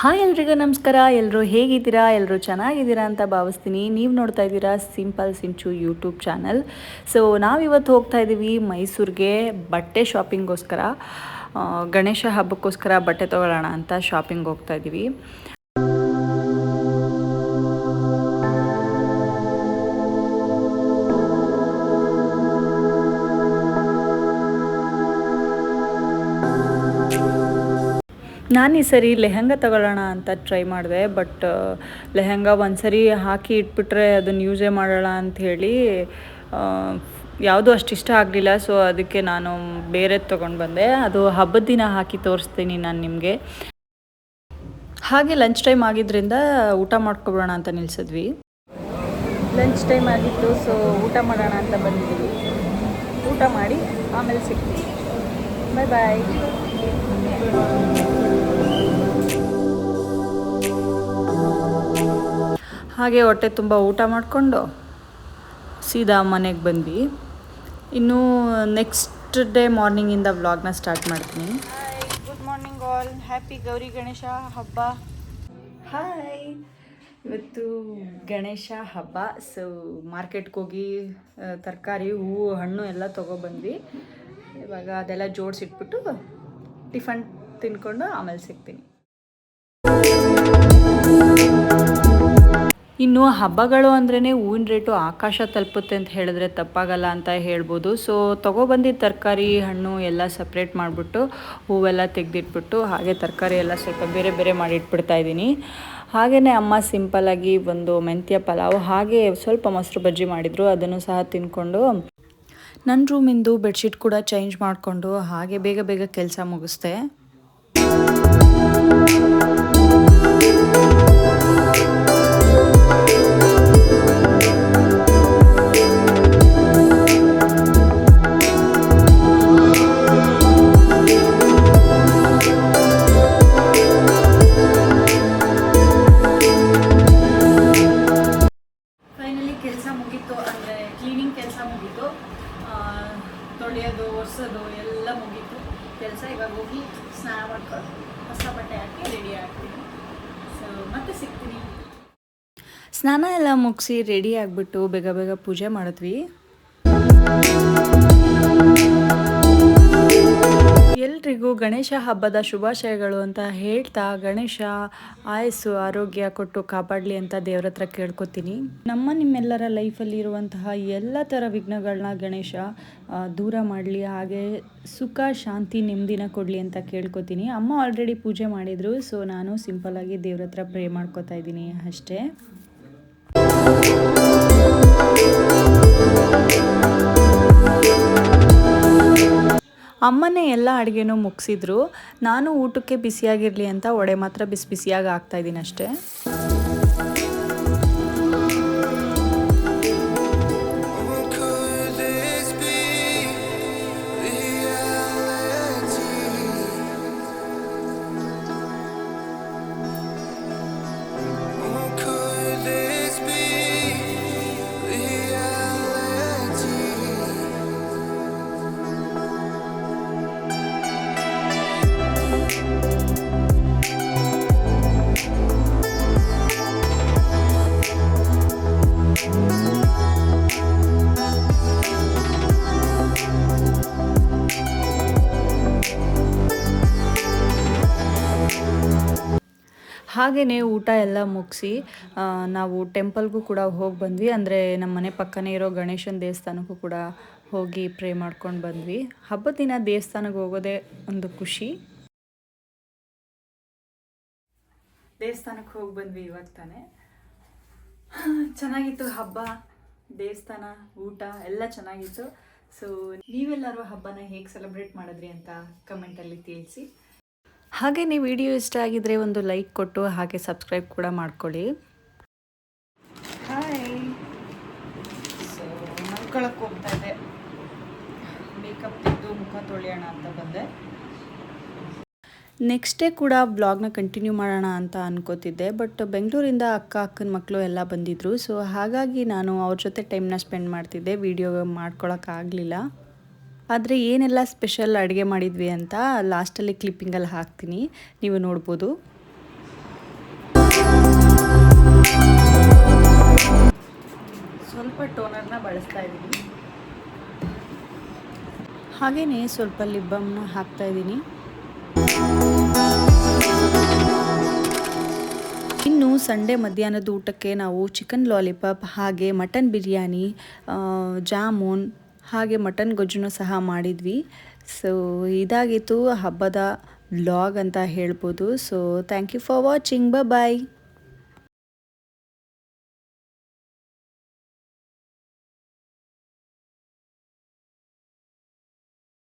Hi ಎಲ್ರಿಗೂ ನಮಸ್ಕಾರ. ಎಲ್ಲರೂ ಹೇಗಿದ್ದೀರಾ? ಎಲ್ಲರೂ ಚೆನ್ನಾಗಿದ್ದೀರಾ ಅಂತ ಭಾವಿಸ್ತೀನಿ. ನೀವು ನೋಡ್ತಾ ಇದ್ದೀರಾ simple Sinchu YouTube channel. So ನಾವಿವತ್ತು ಹೋಗ್ತಾ ಇದ್ದೀವಿ ಮೈಸೂರಿಗೆ ಬಟ್ಟೆ ಶಾಪಿಂಗೋಸ್ಕರ ಗಣೇಶ ಹಬ್ಬಕ್ಕೋಸ್ಕರ ಬಟ್ಟೆ ತೊಗೊಳ್ಳೋಣ ಅಂತ ಶಾಪಿಂಗ್ ಹೋಗ್ತಾ ಇದ್ದೀವಿ. ನಾನು ಈ ಸರಿ ಲೆಹೆಂಗ ತಗೊಳ್ಳೋಣ ಅಂತ ಟ್ರೈ ಮಾಡಿದೆ ಬಟ್ ಲೆಹಂಗಾ ಒಂದು ಸರಿ ಹಾಕಿ ಇಟ್ಬಿಟ್ರೆ ಅದನ್ನು ಯೂಸೇ ಮಾಡೋಣ ಅಂಥೇಳಿ ಯಾವುದೂ ಅಷ್ಟು ಇಷ್ಟ ಆಗಲಿಲ್ಲ ಸೊ ಅದಕ್ಕೆ ನಾನು ಬೇರೆ ತೊಗೊಂಡು ಬಂದೆ. ಅದು ಹಬ್ಬದ ದಿನ ಹಾಕಿ ತೋರಿಸ್ತೀನಿ ನಾನು ನಿಮಗೆ. ಹಾಗೆ ಲಂಚ್ ಟೈಮ್ ಆಗಿದ್ದರಿಂದ ಊಟ ಮಾಡ್ಕೊಬಿಡೋಣ ಅಂತ ನಿಲ್ಸಿದ್ವಿ. ಲಂಚ್ ಟೈಮ್ ಆಗಿತ್ತು ಸೊ ಊಟ ಮಾಡೋಣ ಅಂತ ಬಂದಿದ್ದೀವಿ ಊಟ ಮಾಡಿ ಆಮೇಲೆ ಸಿಗ್ತೀವಿ ಬಾಯ್ ಬಾಯ್ ಹಾಗೆ ಹೊಟ್ಟೆ ತುಂಬ ಊಟ ಮಾಡಿಕೊಂಡು ಸೀದಾ ಮನೆಗೆ ಬಂದ್ವಿ. ಇನ್ನು ನೆಕ್ಸ್ಟ್ ಡೇ ಮಾರ್ನಿಂಗಿಂದ ವ್ಲಾಗ್ನ ಸ್ಟಾರ್ಟ್ ಮಾಡ್ತೀನಿ. Good morning all happy Gauri Ganesha ಹಬ್ಬ. ಹಾಯ್ ಇವತ್ತು ಗಣೇಶ ಹಬ್ಬ ಸೊ ಮಾರ್ಕೆಟ್ಗೆ ಹೋಗಿ ತರಕಾರಿ ಹೂವು ಹಣ್ಣು ಎಲ್ಲ ತೊಗೊಬಂದ್ವಿ ಇವಾಗ ಅದೆಲ್ಲ ಜೋಡಿಸಿಟ್ಬಿಟ್ಟು ಟಿಫನ್ ತಿನ್ಕೊಂಡು ಆಮೇಲೆ ಸಿಗ್ತೀನಿ. ಇನ್ನು ಹಬ್ಬಗಳು ಅಂದ್ರೇ ಹೂವಿನ ರೇಟು ಆಕಾಶ ತಲುಪುತ್ತೆ ಅಂತ ಹೇಳಿದ್ರೆ ತಪ್ಪಾಗಲ್ಲ ಅಂತ ಹೇಳ್ಬೋದು. ಸೊ ತೊಗೊಬಂದಿದ್ದ ತರಕಾರಿ ಹಣ್ಣು ಎಲ್ಲ ಸಪ್ರೇಟ್ ಮಾಡಿಬಿಟ್ಟು ಹೂವೆಲ್ಲ ತೆಗೆದಿಟ್ಬಿಟ್ಟು ಹಾಗೆ ತರಕಾರಿ ಎಲ್ಲ ಸ್ವಲ್ಪ ಬೇರೆ ಬೇರೆ ಮಾಡಿ ಇಟ್ಬಿಡ್ತಾ ಇದ್ದೀನಿ. ಹಾಗೆಯೇ ಅಮ್ಮ ಸಿಂಪಲ್ಲಾಗಿ ಒಂದು ಮೆಂತ್ಯ ಪಲಾವ್ ಹಾಗೆ ಸ್ವಲ್ಪ ಮೊಸರು ಬಜ್ಜಿ ಮಾಡಿದರು, ಅದನ್ನು ಸಹ ತಿನ್ಕೊಂಡು ನನ್ನ ರೂಮಿಂದು ಬೆಡ್ಶೀಟ್ ಕೂಡ ಚೇಂಜ್ ಮಾಡಿಕೊಂಡು ಹಾಗೆ ಬೇಗ ಬೇಗ ಕೆಲಸ ಮುಗಿಸ್ದೆ. ಸ್ನಾನ ಎಲ್ಲ ಮುಗಿಸಿ ರೆಡಿ ಆಗಿಬಿಟ್ಟು ಬೇಗ ಬೇಗ ಪೂಜೆ ಮಾಡಿದ್ವಿ. ಎಲ್ರಿಗೂ ಗಣೇಶ ಹಬ್ಬದ ಶುಭಾಶಯಗಳು ಅಂತ ಹೇಳ್ತಾ ಗಣೇಶ ಆಯಸ್ಸು ಆರೋಗ್ಯ ಕೊಟ್ಟು ಕಾಪಾಡಲಿ ಅಂತ ದೇವ್ರ ಹತ್ರ ಕೇಳ್ಕೊತೀನಿ. ನಮ್ಮ ನಿಮ್ಮೆಲ್ಲರ ಲೈಫಲ್ಲಿ ಇರುವಂತಹ ಎಲ್ಲ ಥರ ವಿಘ್ನಗಳನ್ನ ಗಣೇಶ ದೂರ ಮಾಡಲಿ, ಹಾಗೆ ಸುಖ, ಶಾಂತಿ, ನೆಮ್ಮದಿನ ಕೊಡಲಿ ಅಂತ ಕೇಳ್ಕೊತೀನಿ. ಅಮ್ಮ ಆಲ್ರೆಡಿ ಪೂಜೆ ಮಾಡಿದರು ಸೊ ನಾನು ಸಿಂಪಲ್ಲಾಗಿ ದೇವ್ರ ಹತ್ರ ಪ್ರೇ ಮಾಡ್ಕೊತಾ ಇದ್ದೀನಿ ಅಷ್ಟೇ. ಅಮ್ಮನೇ ಎಲ್ಲ ಅಡುಗೆನೂ ಮುಗಿಸಿದ್ರು. ನಾನು ಊಟಕ್ಕೆ ಬಿಸಿಯಾಗಿರಲಿ ಅಂತ ಒಡೆ ಮಾತ್ರ ಬಿಸಿ ಬಿಸಿಯಾಗಿ ಆಗ್ತಾ ಇದ್ದೀನಿ ಅಷ್ಟೇ. ಹಾಗೆಯೇ ಊಟ ಎಲ್ಲ ಮುಗಿಸಿ ನಾವು ಟೆಂಪಲ್ಗೂ ಕೂಡ ಹೋಗಿ ಬಂದ್ವಿ. ಅಂದರೆ ನಮ್ಮ ಮನೆ ಪಕ್ಕನೇ ಇರೋ ಗಣೇಶನ ದೇವಸ್ಥಾನಕ್ಕೂ ಕೂಡ ಹೋಗಿ ಪ್ರೇ ಮಾಡ್ಕೊಂಡು ಬಂದ್ವಿ. ಹಬ್ಬದ ದಿನ ದೇವಸ್ಥಾನಕ್ಕೆ ಹೋಗೋದೇ ಒಂದು ಖುಷಿ. ದೇವಸ್ಥಾನಕ್ಕೆ ಹೋಗಿ ಬಂದ್ವಿ ಇವಾಗ ತಾನೇ. ಚೆನ್ನಾಗಿತ್ತು ಹಬ್ಬ, ದೇವಸ್ಥಾನ, ಊಟ ಎಲ್ಲ ಚೆನ್ನಾಗಿತ್ತು. ಸೊ ನೀವೆಲ್ಲರೂ ಹಬ್ಬನ ಹೇಗೆ ಸೆಲೆಬ್ರೇಟ್ ಮಾಡಿದ್ರಿ ಅಂತ ಕಮೆಂಟಲ್ಲಿ ತಿಳಿಸಿ. ಹಾಗೆ ನೀವು ವಿಡಿಯೋ ಇಷ್ಟ ಆಗಿದ್ರೆ ಒಂದು ಲೈಕ್ ಕೊಟ್ಟು ಹಾಗೆ ಸಬ್ಸ್ಕ್ರೈಬ್ ಕೂಡ ಮಾಡ್ಕೊಳ್ಳಿ. ಹಾಯ್ ಸೊ ಮಲ್ಕೊಳಕ್ಕೆ ಹೋಗ್ತಾ ಇದ್ದೆ. ಮೇಕಪ್ ತೆಗೆದು ಮುಖ ತೊಳೆಯೋಣ ಅಂತ ಬಂದೆ. ನೆಕ್ಸ್ಟ್ ಡೇ ಕೂಡ ಬ್ಲಾಗ್ನ ಕಂಟಿನ್ಯೂ ಮಾಡೋಣ ಅಂತ ಅನ್ಕೋತಿದ್ದೆ ಬಟ್ ಬೆಂಗಳೂರಿಂದ ಅಕ್ಕ ಅಕ್ಕನ ಮಕ್ಕಳು ಎಲ್ಲ ಬಂದಿದ್ದರು ಸೊ ಹಾಗಾಗಿ ನಾನು ಅವ್ರ ಜೊತೆ ಟೈಮ್ನ ಸ್ಪೆಂಡ್ ಮಾಡ್ತಿದ್ದೆ. ವಿಡಿಯೋ ಮಾಡ್ಕೊಳಕ್ಕಾಗಲಿಲ್ಲ ಆದರೆ ಏನೆಲ್ಲ ಸ್ಪೆಷಲ್ ಅಡುಗೆ ಮಾಡಿದ್ವಿ ಅಂತ ಲಾಸ್ಟಲ್ಲಿ ಕ್ಲಿಪ್ಪಿಂಗಲ್ಲಿ ಹಾಕ್ತೀನಿ. ನೀವು ನೋಡ್ಬೋದು. ಸ್ವಲ್ಪ ಟೋನರ್ನ ಬಳಸ್ತಾ ಇದ್ದೀನಿ. ಹಾಗೆಯೇ ಸ್ವಲ್ಪ ಲಿಪ್ ಬಾಮ್ನ ಹಾಕ್ತಾ ಇದ್ದೀನಿ. ಇನ್ನು ಸಂಡೆ ಮಧ್ಯಾಹ್ನದ ಊಟಕ್ಕೆ ನಾವು ಚಿಕನ್ ಲಾಲಿಪಾಪ್ ಹಾಗೆ ಮಟನ್ ಬಿರಿಯಾನಿ ಜಾಮೂನ್ ಹಾಗೆ ಮಟನ್ ಗೊಜ್ಜುನೂ ಸಹ ಮಾಡಿದ್ವಿ. ಸೊ ಇದಾಗಿತ್ತು ಹಬ್ಬದ ಬ್ಲಾಗ್ ಅಂತ ಹೇಳ್ಬೋದು. So thank you for watching ಬ ಬಾಯ್